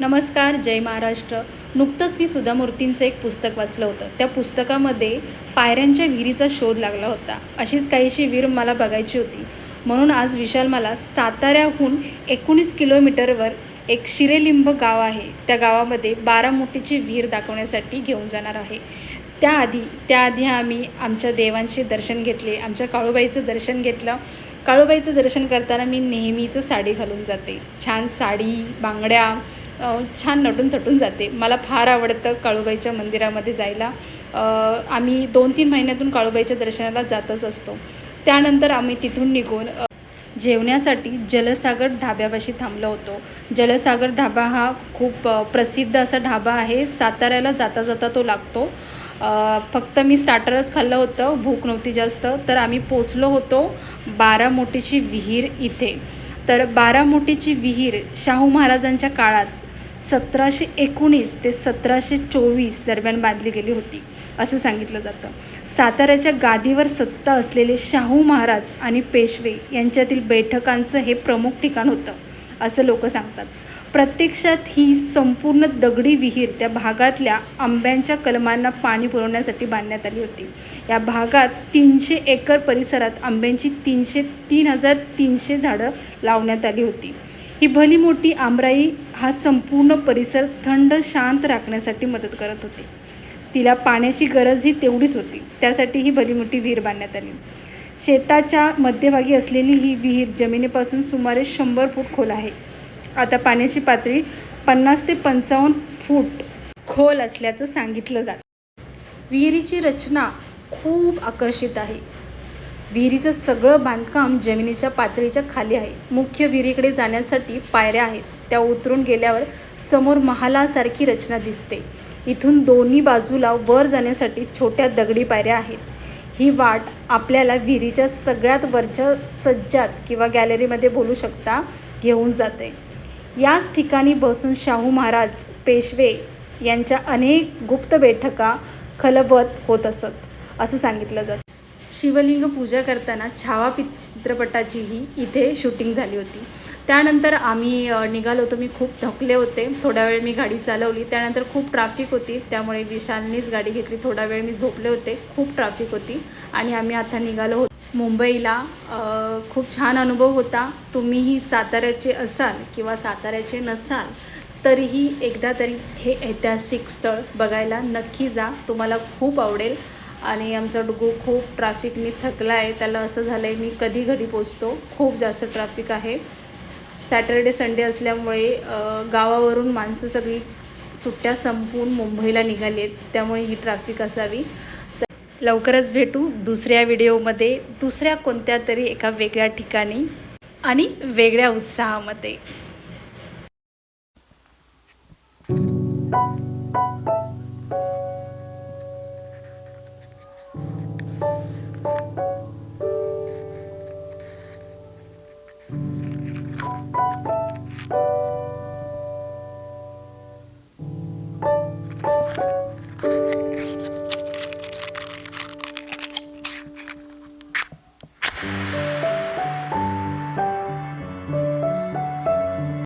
नमस्कार जय महाराष्ट्र. नुकतंच मी सुधा मूर्तींचं एक पुस्तक वाचलं होतं. त्या पुस्तकामध्ये पायऱ्यांच्या विहिरीचा शोध लागला होता. अशीच काहीशी विहीर मला बघायची होती. म्हणून आज विशाल मला साताऱ्याहून एकोणीस किलोमीटरवर एक शिरेलिंब गाव आहे. त्या गावामध्ये बारामोटीची विहीर दाखवण्यासाठी घेऊन जाणार आहे. त्याआधी त्याआधी आम्ही आमच्या देवांचे दर्शन घेतले आमच्या काळूबाईचं दर्शन घेतलं. काळूबाईचं दर्शन करताना मी नेहमीचं साडी घालून जाते. छान साडी बांगड्या छान नटून थटून जाते. मला फार आवडतं काळूबाईच्या मंदिरामध्ये जायला. आम्ही दोन तीन महिन्यातून काळूबाईच्या दर्शनाला जातच असतो. त्यानंतर आम्ही तिथून निघून जेवण्यासाठी जलसागर ढाब्यापाशी थांबलो होतो. जलसागर ढाबा हा खूप प्रसिद्ध असा ढाबा आहे. साताऱ्याला जाता जाता तो लागतो. फक्त मी स्टार्टरच खाल्लं होतं भूक नव्हती जास्त. तर आम्ही पोचलो होतो बारामोटीची विहीर इथे. तर बारामोटीची विहीर शाहू महाराजांच्या काळात सतराशे एकोणीस ते सतराशे चोवीस दरम्यान बांधली गेली होती असं सांगितलं जातं. साताऱ्याच्या गादीवर सत्ता असलेले शाहू महाराज आणि पेशवे यांच्यातील बैठकांचं हे प्रमुख ठिकाण होतं असं लोक सांगतात. प्रत्यक्षात ही संपूर्ण दगडी विहीर त्या भागातल्या आंब्यांच्या कलमांना पाणी पुरवण्यासाठी बांधण्यात आली होती. या भागात तीनशे एकर परिसरात आंब्यांची तीनशे तीन हजार तीनशे झाडं लावण्यात आली होती. ही भली मोठी आमराई हा संपूर्ण परिसर थंड शांत राखण्यासाठी मदत करत होती. तिला पाण्याची गरजही तेवढीच होती. त्यासाठी ही भली मोठी विहीर बांधण्यात आली. शेताच्या मध्यभागी असलेली ही विहीर जमिनीपासून सुमारे शंभर फूट खोल आहे. आता पाण्याची पातळी पन्नास ते पंचावन्न फूट खोल असल्याचं सांगितलं जातं. विहिरीची रचना खूप आकर्षित आहे. विहिरीचं सगळं बांधकाम जमिनीच्या पातळीच्या खाली आहे. मुख्य विहिरीकडे जाण्यासाठी पायऱ्या आहेत. त्या उतरून गेल्यावर समोर महालासारखी रचना दिसते. इथून दोन्ही बाजूला वर जाण्यासाठी छोट्या दगडी पायऱ्या आहेत. ही वाट आपल्याला विहिरीच्या सगळ्यात वरच्या सज्जात किंवा गॅलरीमध्ये बोलू शकता घेऊन जाते. याच ठिकाणी बसून शाहू महाराज पेशवे यांच्या अनेक गुप्त बैठका खलबत होत असत असं सांगितलं जातं. शिवलिंग पूजा करताना छावा पित चित्रपटाचीही इथे शूटिंग झाली होती. त्यानंतर आम्ही निघालो होतो. मी खूप थकले होते. थोडा वेळ मी गाडी चालवली. त्यानंतर खूप ट्राफिक होती. त्यामुळे विशालनीच गाडी घेतली. थोडा वेळ मी झोपले होते. खूप ट्राफिक होती. आणि आम्ही आता निघालो होतो. मुंबईला खूप छान अनुभव होता. तुम्हीही साताऱ्याचे असाल किंवा साताऱ्याचे नसाल तरीही एकदा तरी हे ऐतिहासिक स्थळ बघायला नक्की जा. तुम्हाला खूप आवडेल. आणि आमचा डुगू खूप ट्रॅफिकनी थकला आहे. त्याला असं झालं आहे मी कधी घरी पोचतो? खूप जास्त ट्रॅफिक आहे. सॅटर्डे संडे असल्यामुळे गावावरून माणसं सगळी सुट्ट्या संपवून मुंबईला निघाली आहेत. त्यामुळे ही ट्रॅफिक असावी. तर लवकरच भेटू दुसऱ्या व्हिडिओमध्ये दुसऱ्या कोणत्या तरी एका वेगळ्या ठिकाणी आणि वेगळ्या उत्साहामध्ये.